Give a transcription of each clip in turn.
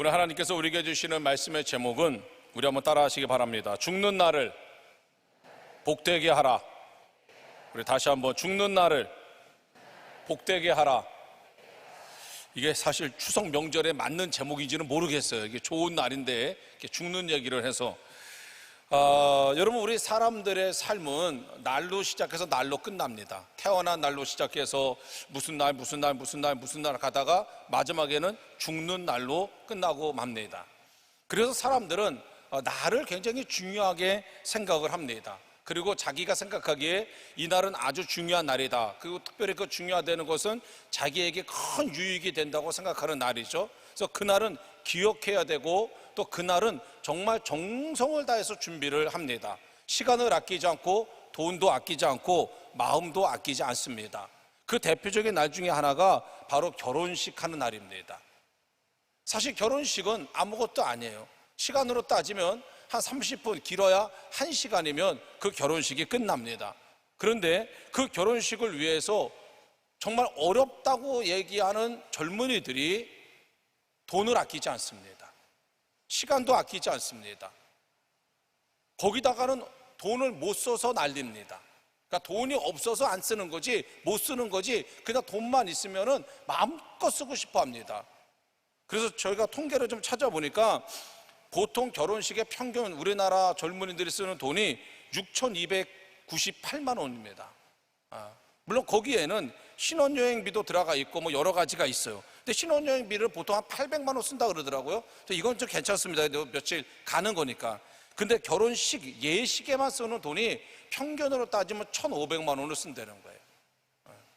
오늘 하나님께서 우리에게 주시는 말씀의 제목은 우리 한번 따라하시기 바랍니다. 죽는 날을 복되게 하라. 우리 다시 한번 죽는 날을 복되게 하라. 이게 사실 추석 명절에 맞는 제목인지는 모르겠어요. 이게 좋은 날인데 죽는 얘기를 해서 아, 여러분 우리 사람들의 삶은 날로 시작해서 날로 끝납니다. 태어난 날로 시작해서 무슨 날 무슨 날 무슨 날 무슨 날 가다가 마지막에는 죽는 날로 끝나고 맙니다. 그래서 사람들은 어, 날을 굉장히 중요하게 생각을 합니다. 그리고 자기가 생각하기에 이 날은 아주 중요한 날이다. 그리고 특별히 그 중요하다는 것은 자기에게 큰 유익이 된다고 생각하는 날이죠. 그래서 그날은 기억해야 되고 또 그날은 정말 정성을 다해서 준비를 합니다. 시간을 아끼지 않고 돈도 아끼지 않고 마음도 아끼지 않습니다. 그 대표적인 날 중에 하나가 바로 결혼식 하는 날입니다. 사실 결혼식은 아무것도 아니에요. 시간으로 따지면 한 30분 길어야 1시간이면 그 결혼식이 끝납니다. 그런데 그 결혼식을 위해서 정말 어렵다고 얘기하는 젊은이들이 돈을 아끼지 않습니다. 시간도 아끼지 않습니다. 거기다가는 돈을 못 써서 난립니다. 그러니까 돈이 없어서 안 쓰는 거지 못 쓰는 거지 그냥 돈만 있으면은 마음껏 쓰고 싶어 합니다. 그래서 저희가 통계를 좀 찾아보니까 보통 결혼식의 평균 우리나라 젊은이들이 쓰는 돈이 6,298만 원입니다. 아, 물론 거기에는 신혼여행비도 들어가 있고 뭐 여러 가지가 있어요. 근데 신혼여행비를 보통 한 800만 원 쓴다 그러더라고요. 이건 좀 괜찮습니다. 며칠 가는 거니까. 근데 결혼식 예식에만 쓰는 돈이 평균으로 따지면 1,500만 원을 쓴다는 거예요.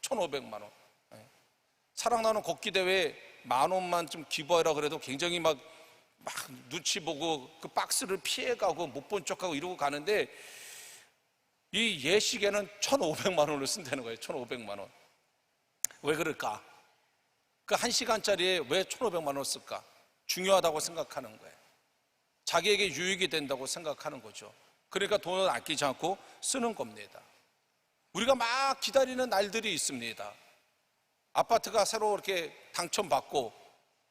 1,500만 원. 예. 사랑나는 걷기 대회 만 원만 좀 기부하라 그래도 굉장히 막, 막 눈치 보고 그 박스를 피해가고 못 본 척하고 이러고 가는데 이 예식에는 1,500만 원을 쓴다는 거예요. 1,500만 원. 왜 그럴까? 그 한 시간짜리에 왜 1,500만 원을 쓸까? 중요하다고 생각하는 거예요. 자기에게 유익이 된다고 생각하는 거죠. 그러니까 돈을 아끼지 않고 쓰는 겁니다. 우리가 막 기다리는 날들이 있습니다. 아파트가 새로 이렇게 당첨받고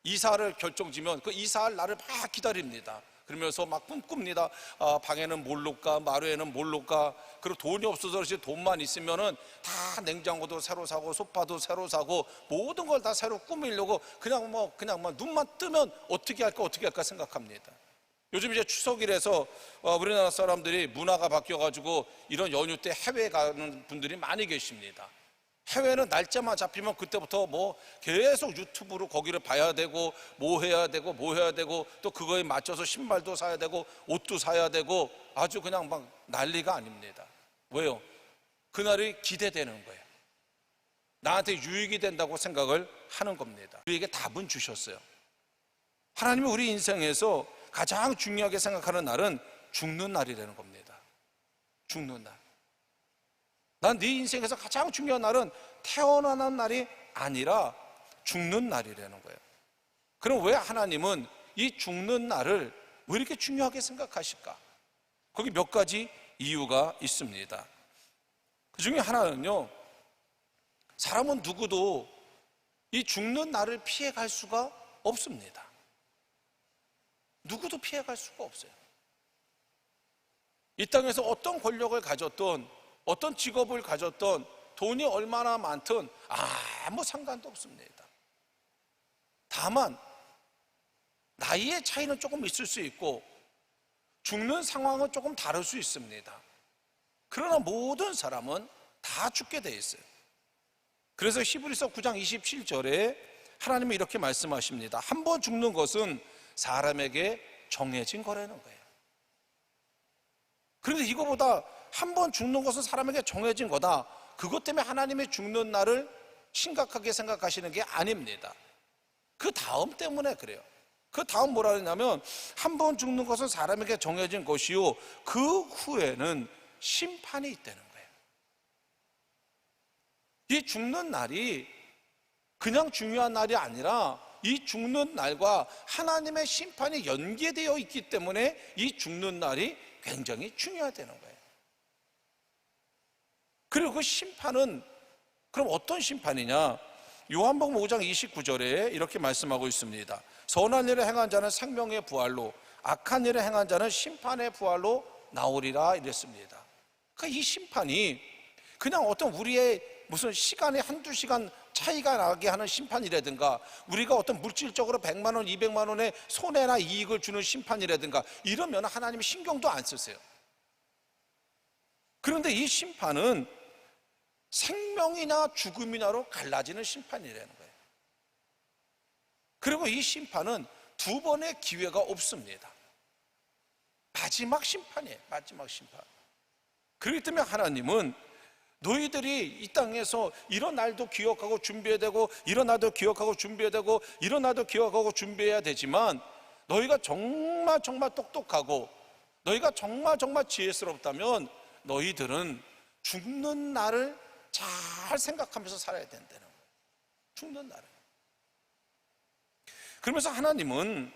이사를 결정 지면 그 이사할 날을 막 기다립니다. 그러면서 막 꿈꿉니다. 아, 방에는 뭘 놓을까, 마루에는 뭘 놓을까. 그리고 돈이 없어서 그렇지 돈만 있으면은 다 냉장고도 새로 사고 소파도 새로 사고 모든 걸 다 새로 꾸미려고 그냥 뭐 그냥 뭐 눈만 뜨면 어떻게 할까 어떻게 할까 생각합니다. 요즘 이제 추석이라서 어, 우리나라 사람들이 문화가 바뀌어가지고 이런 연휴 때 해외 가는 분들이 많이 계십니다. 해외는 날짜만 잡히면 그때부터 뭐 계속 유튜브로 거기를 봐야 되고 뭐 해야 되고 뭐 해야 되고 또 그거에 맞춰서 신발도 사야 되고 옷도 사야 되고 아주 그냥 막 난리가 아닙니다. 왜요? 그날이 기대되는 거예요. 나한테 유익이 된다고 생각을 하는 겁니다. 우리에게 답은 주셨어요. 하나님이 우리 인생에서 가장 중요하게 생각하는 날은 죽는 날이라는 겁니다. 죽는 날. 난 네 인생에서 가장 중요한 날은 태어나는 날이 아니라 죽는 날이라는 거예요. 그럼 왜 하나님은 이 죽는 날을 왜 이렇게 중요하게 생각하실까? 거기 몇 가지 이유가 있습니다. 그 중에 하나는요, 사람은 누구도 이 죽는 날을 피해갈 수가 없습니다. 누구도 피해갈 수가 없어요. 이 땅에서 어떤 권력을 가졌던 어떤 직업을 가졌던 돈이 얼마나 많든 아무 상관도 없습니다. 다만 나이의 차이는 조금 있을 수 있고 죽는 상황은 조금 다를 수 있습니다. 그러나 모든 사람은 다 죽게 돼 있어요. 그래서 히브리서 9장 27절에 하나님은 이렇게 말씀하십니다. 한 번 죽는 것은 사람에게 정해진 거라는 거예요. 그런데 이거보다 한 번 죽는 것은 사람에게 정해진 거다. 그것 때문에 하나님의 죽는 날을 심각하게 생각하시는 게 아닙니다. 그 다음 때문에 그래요. 그 다음 뭐라 그러냐면 한 번 죽는 것은 사람에게 정해진 것이요. 그 후에는 심판이 있다는 거예요. 이 죽는 날이 그냥 중요한 날이 아니라 이 죽는 날과 하나님의 심판이 연계되어 있기 때문에 이 죽는 날이 굉장히 중요하다는 거예요. 그리고 그 심판은 그럼 어떤 심판이냐? 요한복음 5장 29절에 이렇게 말씀하고 있습니다. 선한 일을 행한 자는 생명의 부활로 악한 일을 행한 자는 심판의 부활로 나오리라 이랬습니다. 그러니까 이 심판이 그냥 어떤 우리의 무슨 시간에 한두 시간 차이가 나게 하는 심판이라든가 우리가 어떤 물질적으로 100만 원, 200만 원의 손해나 이익을 주는 심판이라든가 이러면 하나님이 신경도 안 쓰세요. 그런데 이 심판은 생명이나 죽음이나로 갈라지는 심판이라는 거예요. 그리고 이 심판은 두 번의 기회가 없습니다. 마지막 심판이에요. 마지막 심판. 그렇기 때문에 하나님은 너희들이 이 땅에서 이런 날도 기억하고 준비해야 되고 이런 날도 기억하고 준비해야 되고 이런 날도 기억하고 준비해야 되지만 너희가 정말 정말 똑똑하고 너희가 정말 정말 지혜스럽다면 너희들은 죽는 날을 잘 생각하면서 살아야 된다는 거예요. 죽는 날을. 그러면서 하나님은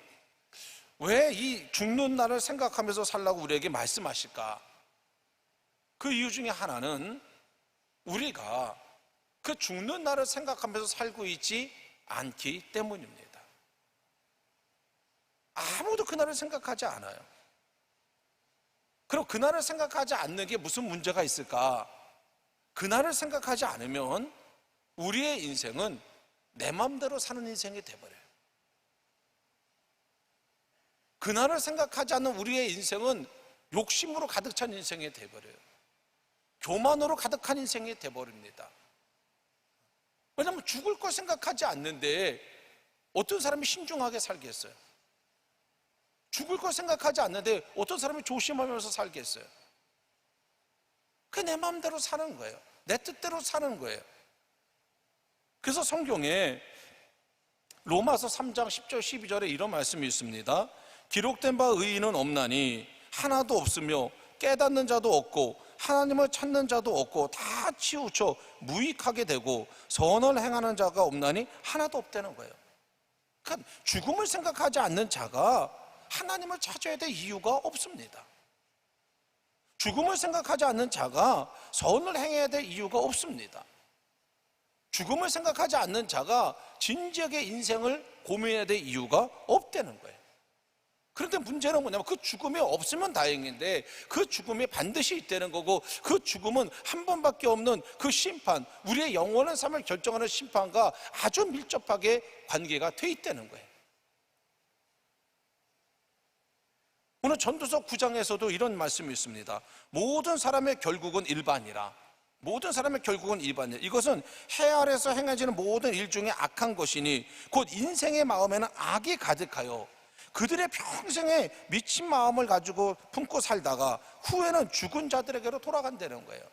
왜 이 죽는 날을 생각하면서 살라고 우리에게 말씀하실까? 그 이유 중에 하나는 우리가 그 죽는 날을 생각하면서 살고 있지 않기 때문입니다. 아무도 그날을 생각하지 않아요. 그럼 그날을 생각하지 않는 게 무슨 문제가 있을까? 그날을 생각하지 않으면 우리의 인생은 내 마음대로 사는 인생이 돼버려요. 그날을 생각하지 않는 우리의 인생은 욕심으로 가득 찬 인생이 돼버려요. 교만으로 가득한 인생이 돼버립니다. 왜냐하면 죽을 걸 생각하지 않는데 어떤 사람이 신중하게 살겠어요? 죽을 걸 생각하지 않는데 어떤 사람이 조심하면서 살겠어요? 그 내 마음대로 사는 거예요. 내 뜻대로 사는 거예요. 그래서 성경에 로마서 3장 10절 12절에 이런 말씀이 있습니다. 기록된 바 의인은 없나니 하나도 없으며 깨닫는 자도 없고 하나님을 찾는 자도 없고 다 치우쳐 무익하게 되고 선을 행하는 자가 없나니 하나도 없다는 거예요. 그러니까 죽음을 생각하지 않는 자가 하나님을 찾아야 될 이유가 없습니다. 죽음을 생각하지 않는 자가 선을 행해야 될 이유가 없습니다. 죽음을 생각하지 않는 자가 진지하게 인생을 고민해야 될 이유가 없다는 거예요. 그런데 문제는 뭐냐면 그 죽음이 없으면 다행인데 그 죽음이 반드시 있다는 거고 그 죽음은 한 번밖에 없는 그 심판, 우리의 영원한 삶을 결정하는 심판과 아주 밀접하게 관계가 돼 있다는 거예요. 오늘 전도서 9장에서도 이런 말씀이 있습니다. 모든 사람의 결국은 일반이라. 모든 사람의 결국은 일반이라. 이것은 해 아래서 행해지는 모든 일 중에 악한 것이니 곧 인생의 마음에는 악이 가득하여 그들의 평생에 미친 마음을 가지고 품고 살다가 후에는 죽은 자들에게로 돌아간다는 거예요.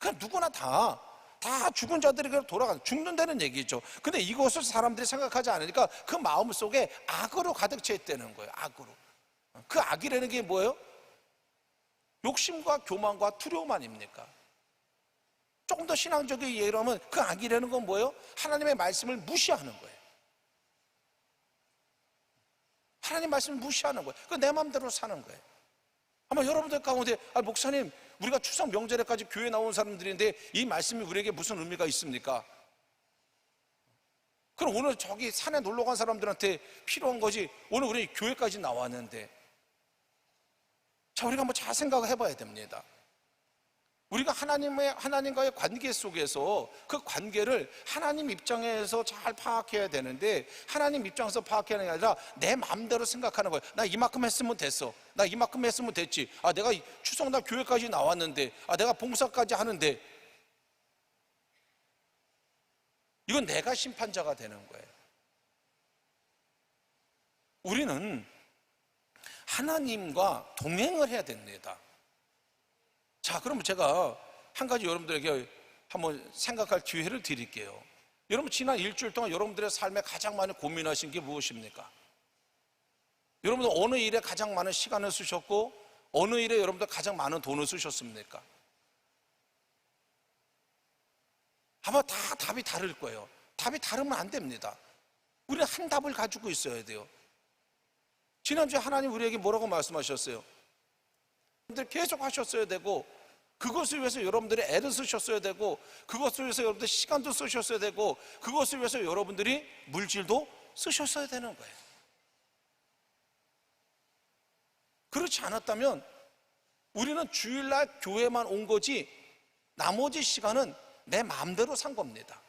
그냥 누구나 다, 다 죽은 자들에게로 돌아간, 죽는다는 얘기죠. 근데 이것을 사람들이 생각하지 않으니까 그 마음 속에 악으로 가득 차 있다는 거예요. 악으로. 그 악이라는 게 뭐예요? 욕심과 교만과 두려움 아닙니까? 조금 더 신앙적인 예로 하면 그 악이라는 건 뭐예요? 하나님의 말씀을 무시하는 거예요. 하나님 말씀을 무시하는 거예요. 그 내 마음대로 사는 거예요. 아마 여러분들 가운데 아, 목사님 우리가 추석 명절에까지 교회 나온 사람들인데 이 말씀이 우리에게 무슨 의미가 있습니까? 그럼 오늘 저기 산에 놀러 간 사람들한테 필요한 거지 오늘 우리 교회까지 나왔는데 자 우리가 한번 잘 생각을 해봐야 됩니다. 우리가 하나님의 하나님과의 관계 속에서 그 관계를 하나님 입장에서 잘 파악해야 되는데 하나님 입장에서 파악하는 게 아니라 내 마음대로 생각하는 거예요. 나 이만큼 했으면 됐어. 나 이만큼 했으면 됐지. 아 내가 추석 날 교회까지 나왔는데, 아 내가 봉사까지 하는데, 이건 내가 심판자가 되는 거예요. 우리는 하나님과 동행을 해야 됩니다. 자, 그러면 제가 한 가지 여러분들에게 한번 생각할 기회를 드릴게요. 여러분, 지난 일주일 동안 여러분들의 삶에 가장 많이 고민하신 게 무엇입니까? 여러분들 어느 일에 가장 많은 시간을 쓰셨고, 어느 일에 여러분들 가장 많은 돈을 쓰셨습니까? 아마 다 답이 다를 거예요. 답이 다르면 안 됩니다. 우리는 한 답을 가지고 있어야 돼요. 지난주에 하나님 우리에게 뭐라고 말씀하셨어요? 여러분들 계속 하셨어야 되고 그것을 위해서 여러분들이 애를 쓰셨어야 되고 그것을 위해서 여러분들 시간도 쓰셨어야 되고 그것을 위해서 여러분들이 물질도 쓰셨어야 되는 거예요. 그렇지 않았다면 우리는 주일날 교회만 온 거지 나머지 시간은 내 마음대로 산 겁니다.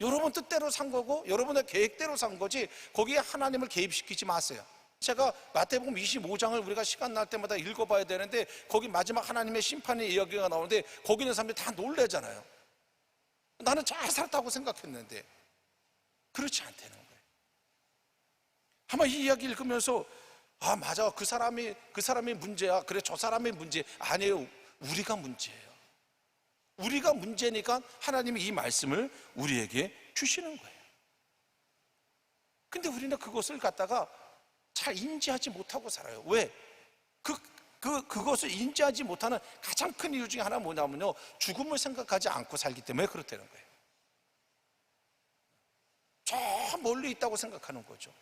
여러분 뜻대로 산 거고 여러분의 계획대로 산 거지 거기에 하나님을 개입시키지 마세요. 제가 마태복음 25장을 우리가 시간 날 때마다 읽어봐야 되는데 거기 마지막 하나님의 심판의 이야기가 나오는데 거기 있는 사람들이 다 놀래잖아요. 나는 잘 살았다고 생각했는데 그렇지 않다는 거예요. 아마 이 이야기 읽으면서 아 맞아 그 사람이 그 사람이 문제야 그래 저 사람이 문제 아니에요 우리가 문제예요. 우리가 문제니까 하나님이 이 말씀을 우리에게 주시는 거예요. 근데 우리는 그것을 갖다가 잘 인지하지 못하고 살아요. 왜? 그, 그, 그것을 인지하지 못하는 가장 큰 이유 중에 하나 뭐냐면요. 죽음을 생각하지 않고 살기 때문에 그렇다는 거예요. 저 멀리 있다고 생각하는 거죠.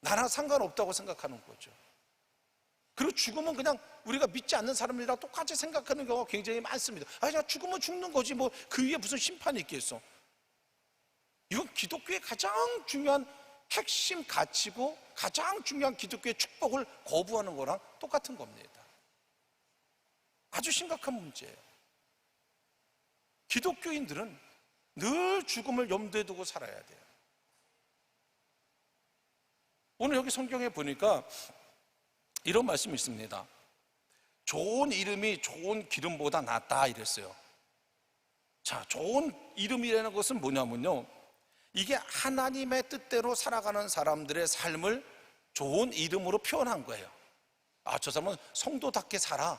나랑 상관없다고 생각하는 거죠. 그리고 죽음은 그냥 우리가 믿지 않는 사람이랑 똑같이 생각하는 경우가 굉장히 많습니다. 아, 그냥 죽으면 죽는 거지. 뭐 그 위에 무슨 심판이 있겠어. 이건 기독교의 가장 중요한 핵심 가치고 가장 중요한 기독교의 축복을 거부하는 거랑 똑같은 겁니다. 아주 심각한 문제예요. 기독교인들은 늘 죽음을 염두에 두고 살아야 돼요. 오늘 여기 성경에 보니까 이런 말씀이 있습니다. 좋은 이름이 좋은 기름보다 낫다 이랬어요. 자, 좋은 이름이라는 것은 뭐냐면요. 이게 하나님의 뜻대로 살아가는 사람들의 삶을 좋은 이름으로 표현한 거예요. 아, 저 사람은 성도답게 살아.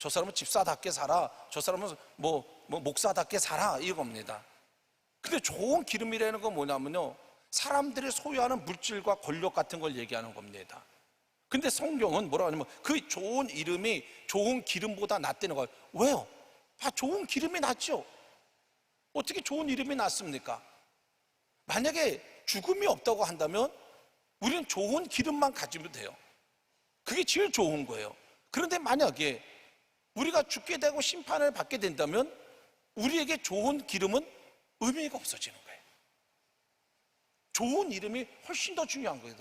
저 사람은 집사답게 살아. 저 사람은 뭐, 뭐 목사답게 살아. 이겁니다. 근데 좋은 기름이라는 건 뭐냐면요. 사람들이 소유하는 물질과 권력 같은 걸 얘기하는 겁니다. 근데 성경은 뭐라 하냐면 그 좋은 이름이 좋은 기름보다 낫다는 거예요. 왜요? 아, 좋은 기름이 낫죠. 어떻게 좋은 이름이 낫습니까? 만약에 죽음이 없다고 한다면 우리는 좋은 기름만 가지면 돼요. 그게 제일 좋은 거예요. 그런데 만약에 우리가 죽게 되고 심판을 받게 된다면 우리에게 좋은 기름은 의미가 없어지는 거예요. 좋은 이름이 훨씬 더 중요한 거예요.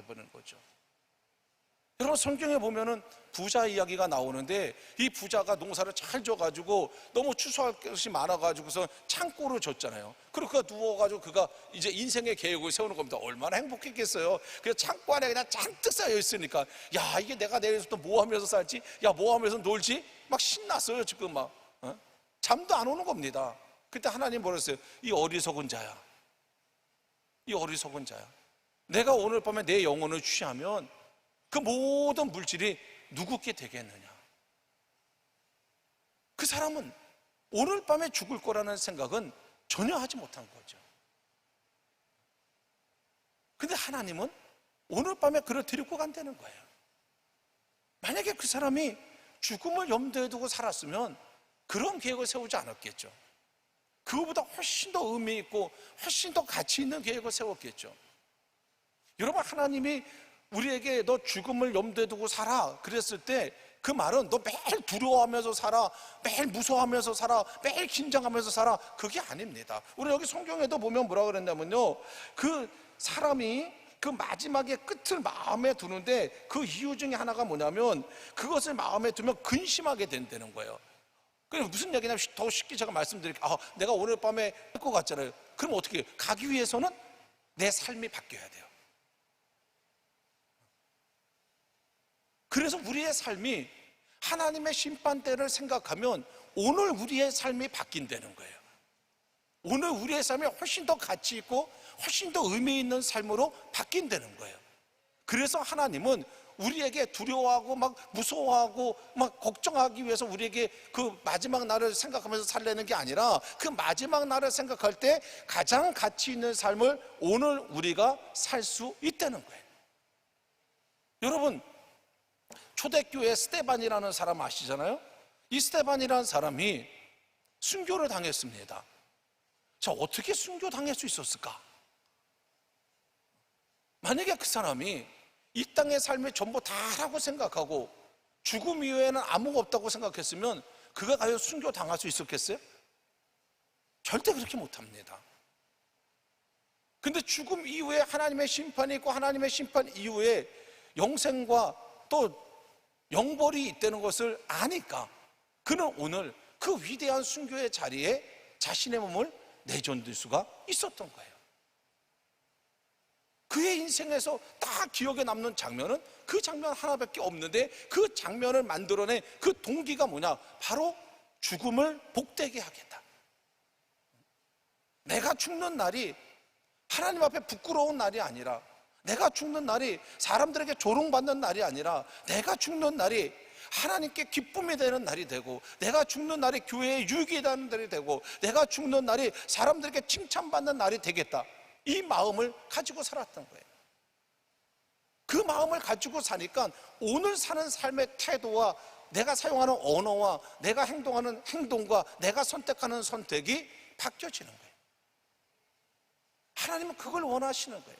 여러분 성경에 보면은 부자 이야기가 나오는데 이 부자가 농사를 잘 져가지고 너무 추수할 것이 많아가지고서 창고를 줬잖아요. 그리고 그가 누워가지고 그가 이제 인생의 계획을 세우는 겁니다. 얼마나 행복했겠어요. 그래서 창고 안에 그냥 잔뜩 쌓여 있으니까 야 이게 내가 내일부터 뭐 하면서 살지? 야 뭐 하면서 놀지? 막 신났어요 지금 막 어? 잠도 안 오는 겁니다. 그때 하나님 뭐랬어요? 이 어리석은 자야. 이 어리석은 자야. 내가 오늘 밤에 내 영혼을 취하면 그 모든 물질이 누구께 되겠느냐? 그 사람은 오늘 밤에 죽을 거라는 생각은 전혀 하지 못한 거죠. 근데 하나님은 오늘 밤에 그를 데리고 간다는 거예요. 만약에 그 사람이 죽음을 염두에 두고 살았으면 그런 계획을 세우지 않았겠죠. 그거보다 훨씬 더 의미 있고 훨씬 더 가치 있는 계획을 세웠겠죠. 여러분 하나님이 우리에게 너 죽음을 염두에 두고 살아. 그랬을 때 그 말은 너 매일 두려워하면서 살아 매일 무서워하면서 살아 매일 긴장하면서 살아. 그게 아닙니다. 우리 여기 성경에도 보면 뭐라 그랬냐면요. 그 사람이 그 마지막에 끝을 마음에 두는데 그 이유 중에 하나가 뭐냐면 그것을 마음에 두면 근심하게 된다는 거예요. 그럼 무슨 얘기냐면 더 쉽게 제가 말씀드릴게요. 아, 내가 오늘 밤에 할 것 같잖아요. 그럼 어떻게 해요? 가기 위해서는 내 삶이 바뀌어야 돼요 그래서 우리의 삶이 하나님의 심판대를 생각하면 오늘 우리의 삶이 바뀐다는 거예요. 오늘 우리의 삶이 훨씬 더 가치 있고 훨씬 더 의미 있는 삶으로 바뀐다는 거예요. 그래서 하나님은 우리에게 두려워하고 막 무서워하고 막 걱정하기 위해서 우리에게 그 마지막 날을 생각하면서 살려는 게 아니라 그 마지막 날을 생각할 때 가장 가치 있는 삶을 오늘 우리가 살 수 있다는 거예요. 여러분, 초대교회 스테반이라는 사람 아시잖아요? 이 스테반이라는 사람이 순교를 당했습니다. 자, 어떻게 순교 당할 수 있었을까? 만약에 그 사람이 이 땅의 삶이 전부 다라고 생각하고 죽음 이외에는 아무것도 없다고 생각했으면 그가 과연 순교 당할 수 있었겠어요? 절대 그렇게 못합니다. 근데 죽음 이후에 하나님의 심판이 있고 하나님의 심판 이후에 영생과 또 영벌이 있다는 것을 아니까 그는 오늘 그 위대한 순교의 자리에 자신의 몸을 내존들 수가 있었던 거예요. 그의 인생에서 다 기억에 남는 장면은 그 장면 하나밖에 없는데 그 장면을 만들어낸 그 동기가 뭐냐? 바로 죽음을 복되게 하겠다. 내가 죽는 날이 하나님 앞에 부끄러운 날이 아니라 내가 죽는 날이 사람들에게 조롱받는 날이 아니라 내가 죽는 날이 하나님께 기쁨이 되는 날이 되고 내가 죽는 날이 교회에 유익이 되는 날이 되고 내가 죽는 날이 사람들에게 칭찬받는 날이 되겠다. 이 마음을 가지고 살았던 거예요. 그 마음을 가지고 사니까 오늘 사는 삶의 태도와 내가 사용하는 언어와 내가 행동하는 행동과 내가 선택하는 선택이 바뀌어지는 거예요. 하나님은 그걸 원하시는 거예요.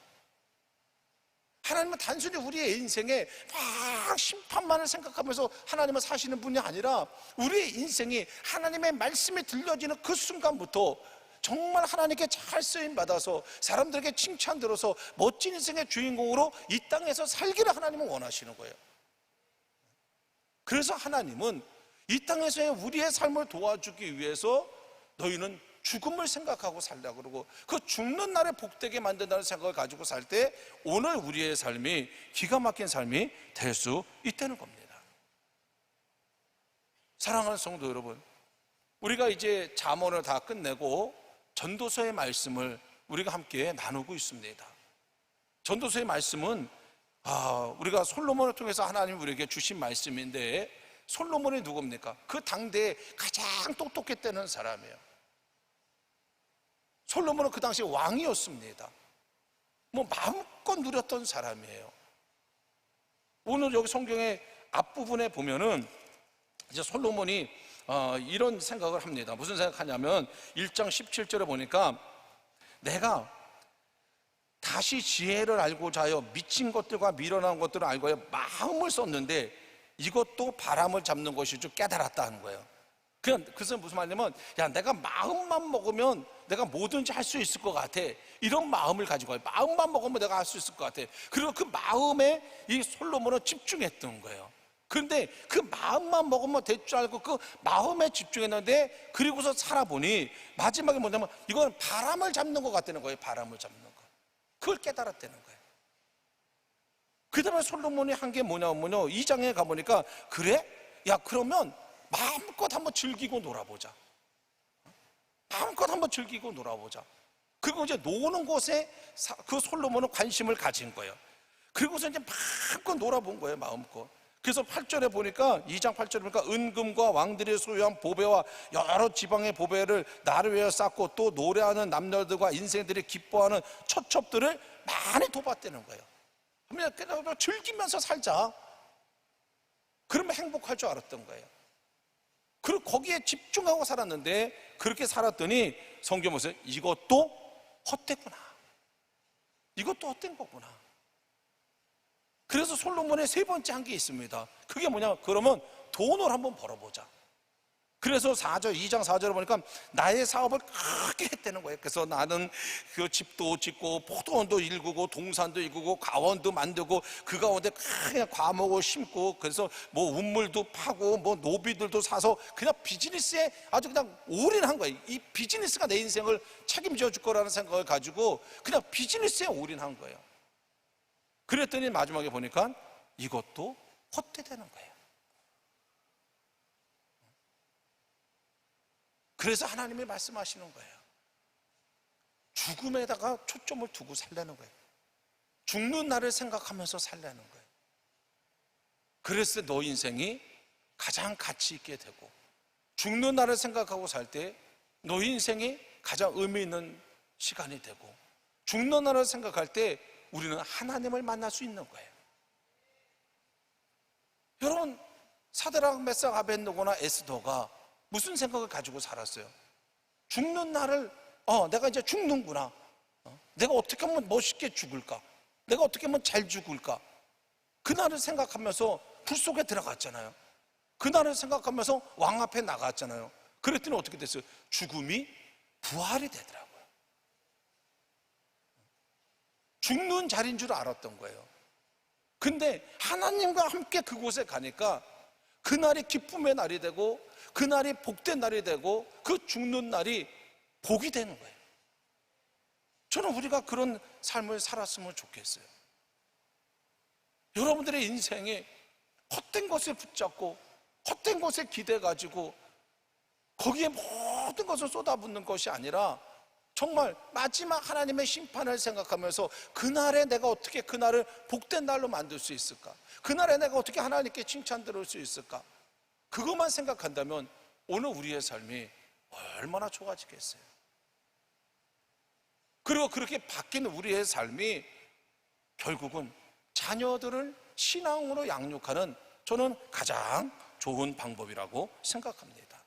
하나님은 단순히 우리의 인생에 막 심판만을 생각하면서 하나님을 사시는 분이 아니라 우리의 인생이 하나님의 말씀이 들려지는 그 순간부터 정말 하나님께 잘 쓰임 받아서 사람들에게 칭찬 들어서 멋진 인생의 주인공으로 이 땅에서 살기를 하나님은 원하시는 거예요. 그래서 하나님은 이 땅에서의 우리의 삶을 도와주기 위해서 너희는 죽음을 생각하고 살라 그러고 그 죽는 날에 복되게 만든다는 생각을 가지고 살 때 오늘 우리의 삶이 기가 막힌 삶이 될 수 있다는 겁니다. 사랑하는 성도 여러분, 우리가 이제 잠언을 다 끝내고 전도서의 말씀을 우리가 함께 나누고 있습니다. 전도서의 말씀은 아, 우리가 솔로몬을 통해서 하나님 우리에게 주신 말씀인데 솔로몬이 누굽니까? 그 당대에 가장 똑똑했다는 사람이에요. 솔로몬은 그 당시 왕이었습니다. 뭐 마음껏 누렸던 사람이에요. 오늘 여기 성경의 앞부분에 보면은 이제 솔로몬이 어, 이런 생각을 합니다. 무슨 생각하냐면 1장 17절에 보니까 내가 다시 지혜를 알고자 하여 미친 것들과 미련한 것들을 알고 하여 마음을 썼는데 이것도 바람을 잡는 것이 좀 깨달았다 하는 거예요. 그냥 그것은 무슨 말이냐면 야 내가 마음만 먹으면 내가 뭐든지 할 수 있을 것 같아. 이런 마음을 가지고. 마음만 먹으면 내가 할 수 있을 것 같아. 그리고 그 마음에 이 솔로몬은 집중했던 거예요. 그런데 그 마음만 먹으면 될 줄 알고 그 마음에 집중했는데 그리고서 살아보니 마지막에 뭐냐면 이건 바람을 잡는 것 같다는 거예요. 바람을 잡는 거. 그걸 깨달았다는 거예요. 그 다음에 솔로몬이 한 게 뭐냐면요. 이 장에 가보니까 그래? 야 그러면 마음껏 한번 즐기고 놀아보자. 마음껏 한번 즐기고 놀아보자. 그리고 이제 노는 곳에 사- 그 솔로몬은 관심을 가진 거예요. 그리고서 이제 마음껏 놀아본 거예요, 마음껏. 그래서 8절에 보니까 2장 8절에 보니까 은금과 왕들이 소유한 보배와 여러 지방의 보배를 나를 위하여 쌓고 또 노래하는 남녀들과 인생들이 기뻐하는 처첩들을 많이 도봤다는 거예요. 그러면 즐기면서 살자. 그러면 행복할 줄 알았던 거예요. 그리고 거기에 집중하고 살았는데 그렇게 살았더니 성경 보세요. 이것도 헛됐구나. 이것도 헛된 거구나. 그래서 솔로몬의 세 번째 한 게 있습니다. 그게 뭐냐? 그러면 돈을 한번 벌어보자. 그래서 4절, 2장 4절을 보니까 나의 사업을 크게 했다는 거예요. 그래서 나는 그 집도 짓고 포도원도 일구고 동산도 일구고 가원도 만들고 그 가운데 크게 과목을 심고 그래서 뭐 운물도 파고 뭐 노비들도 사서 그냥 비즈니스에 아주 그냥 올인한 거예요. 이 비즈니스가 내 인생을 책임져 줄 거라는 생각을 가지고 그냥 비즈니스에 올인한 거예요. 그랬더니 마지막에 보니까 이것도 헛되되는 거예요. 그래서 하나님이 말씀하시는 거예요. 죽음에다가 초점을 두고 살라는 거예요. 죽는 날을 생각하면서 살라는 거예요. 그래서 너 인생이 가장 가치 있게 되고 죽는 날을 생각하고 살 때 너 인생이 가장 의미 있는 시간이 되고 죽는 날을 생각할 때 우리는 하나님을 만날 수 있는 거예요. 여러분 사드락 메삭 아벤노고나 에스더가 무슨 생각을 가지고 살았어요? 죽는 날을 어 내가 이제 죽는구나. 어? 내가 어떻게 하면 멋있게 죽을까? 내가 어떻게 하면 잘 죽을까? 그날을 생각하면서 불 속에 들어갔잖아요. 그날을 생각하면서 왕 앞에 나갔잖아요. 그랬더니 어떻게 됐어요? 죽음이 부활이 되더라고요. 죽는 자리인 줄 알았던 거예요. 근데 하나님과 함께 그곳에 가니까 그날이 기쁨의 날이 되고 그날이 복된 날이 되고 그 죽는 날이 복이 되는 거예요. 저는 우리가 그런 삶을 살았으면 좋겠어요. 여러분들의 인생에 헛된 것에 붙잡고 헛된 것에 기대 가지고 거기에 모든 것을 쏟아붓는 것이 아니라 정말 마지막 하나님의 심판을 생각하면서 그날에 내가 어떻게 그날을 복된 날로 만들 수 있을까? 그날에 내가 어떻게 하나님께 칭찬 들을 수 있을까? 그것만 생각한다면 오늘 우리의 삶이 얼마나 좋아지겠어요. 그리고 그렇게 바뀐 우리의 삶이 결국은 자녀들을 신앙으로 양육하는 저는 가장 좋은 방법이라고 생각합니다.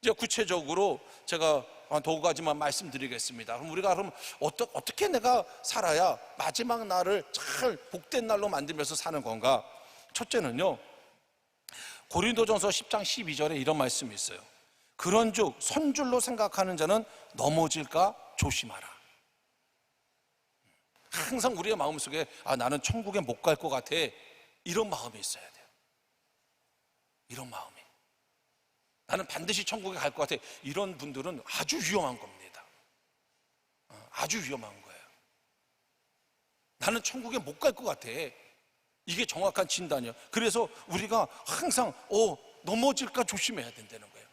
이제 구체적으로 제가 한두 가지만 말씀드리겠습니다. 그럼 우리가 그럼 어떠, 어떻게 내가 살아야 마지막 날을 잘 복된 날로 만들면서 사는 건가? 첫째는요, 고린도전서 10장 12절에 이런 말씀이 있어요. 그런즉 선줄로 생각하는 자는 넘어질까 조심하라. 항상 우리의 마음속에 아 나는 천국에 못 갈 것 같아 이런 마음이 있어야 돼요. 이런 마음이. 나는 반드시 천국에 갈 것 같아. 이런 분들은 아주 위험한 겁니다. 어, 아주 위험한 거예요. 나는 천국에 못 갈 것 같아. 이게 정확한 진단이에요. 그래서 우리가 항상 어 넘어질까 조심해야 된다는 거예요.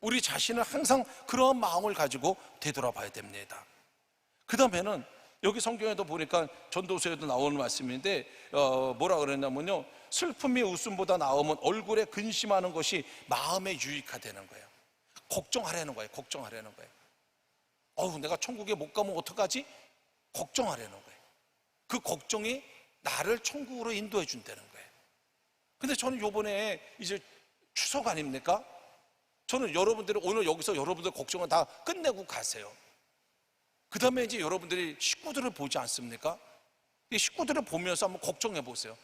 우리 자신을 항상 그런 마음을 가지고 되돌아봐야 됩니다. 그 다음에는 여기 성경에도 보니까 전도서에도 나오는 말씀인데 어, 뭐라 그랬냐면요 슬픔이 웃음보다 나오면 얼굴에 근심하는 것이 마음에 유익하다는 거예요 걱정하라는 거예요 걱정하라는 거예요 어우 내가 천국에 못 가면 어떡하지? 걱정하라는 거예요 그 걱정이 나를 천국으로 인도해 준다는 거예요 근데 저는 요번에 이제 추석 아닙니까? 저는 여러분들이 오늘 여기서 여러분들 걱정을 다 끝내고 가세요 그 다음에 이제 여러분들이 식구들을 보지 않습니까? 이 식구들을 보면서 한번 걱정해 보세요.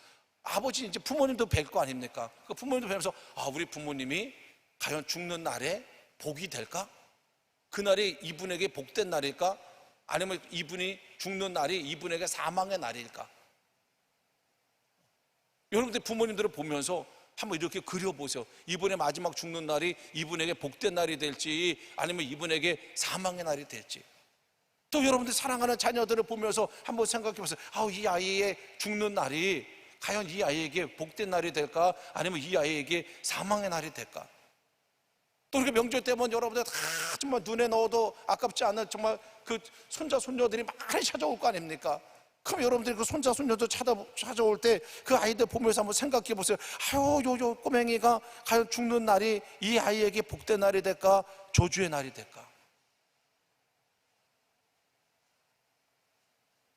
아버지 이제 부모님도 뵐 거 아닙니까? 그 부모님도 뵈면서 아 우리 부모님이 과연 죽는 날에 복이 될까? 그 날이 이분에게 복된 날일까? 아니면 이분이 죽는 날이 이분에게 사망의 날일까? 여러분들 부모님들을 보면서 한번 이렇게 그려보세요. 이분의 마지막 죽는 날이 이분에게 복된 날이 될지 아니면 이분에게 사망의 날이 될지. 또 여러분들 사랑하는 자녀들을 보면서 한번 생각해 보세요. 아우, 이 아이의 죽는 날이 과연 이 아이에게 복된 날이 될까? 아니면 이 아이에게 사망의 날이 될까? 또 이렇게 명절 때면 여러분들 다 정말 눈에 넣어도 아깝지 않은 정말 그 손자, 손녀들이 많이 찾아올 거 아닙니까? 그럼 여러분들이 그 손자, 찾아, 찾아올 때 그 아이들 보면서 한번 생각해 보세요. 아유, 요, 요 꼬맹이가 과연 죽는 날이 이 아이에게 복된 날이 될까? 조주의 날이 될까?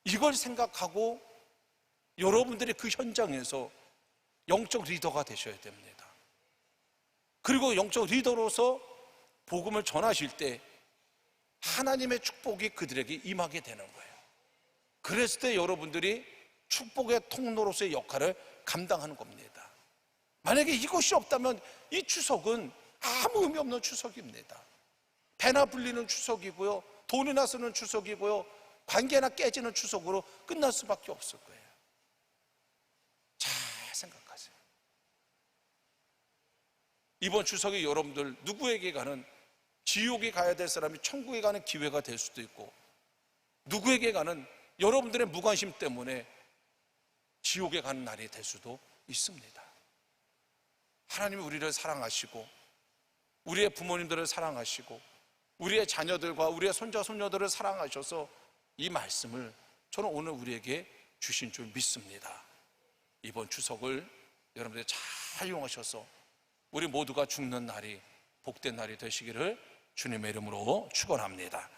이걸 생각하고 여러분들이 그 현장에서 영적 리더가 되셔야 됩니다. 그리고 영적 리더로서 복음을 전하실 때 하나님의 축복이 그들에게 임하게 되는 거예요. 그랬을 때 여러분들이 축복의 통로로서의 역할을 감당하는 겁니다. 만약에 이것이 없다면 이 추석은 아무 의미 없는 추석입니다. 배나 불리는 추석이고요. 돈이나 쓰는 추석이고요. 관계나 깨지는 추석으로 끝날 수밖에 없을 거예요. 잘 생각하세요. 이번 추석이 여러분들 누구에게 가는 지옥에 가야 될 사람이 천국에 가는 기회가 될 수도 있고 누구에게 가는 여러분들의 무관심 때문에 지옥에 가는 날이 될 수도 있습니다. 하나님이 우리를 사랑하시고 우리의 부모님들을 사랑하시고 우리의 자녀들과 우리의 손자 손녀들을 사랑하셔서 이 말씀을 저는 오늘 우리에게 주신 줄 믿습니다. 이번 추석을 여러분들이 잘 이용하셔서 우리 모두가 죽는 날이 복된 날이 되시기를 주님의 이름으로 축원합니다.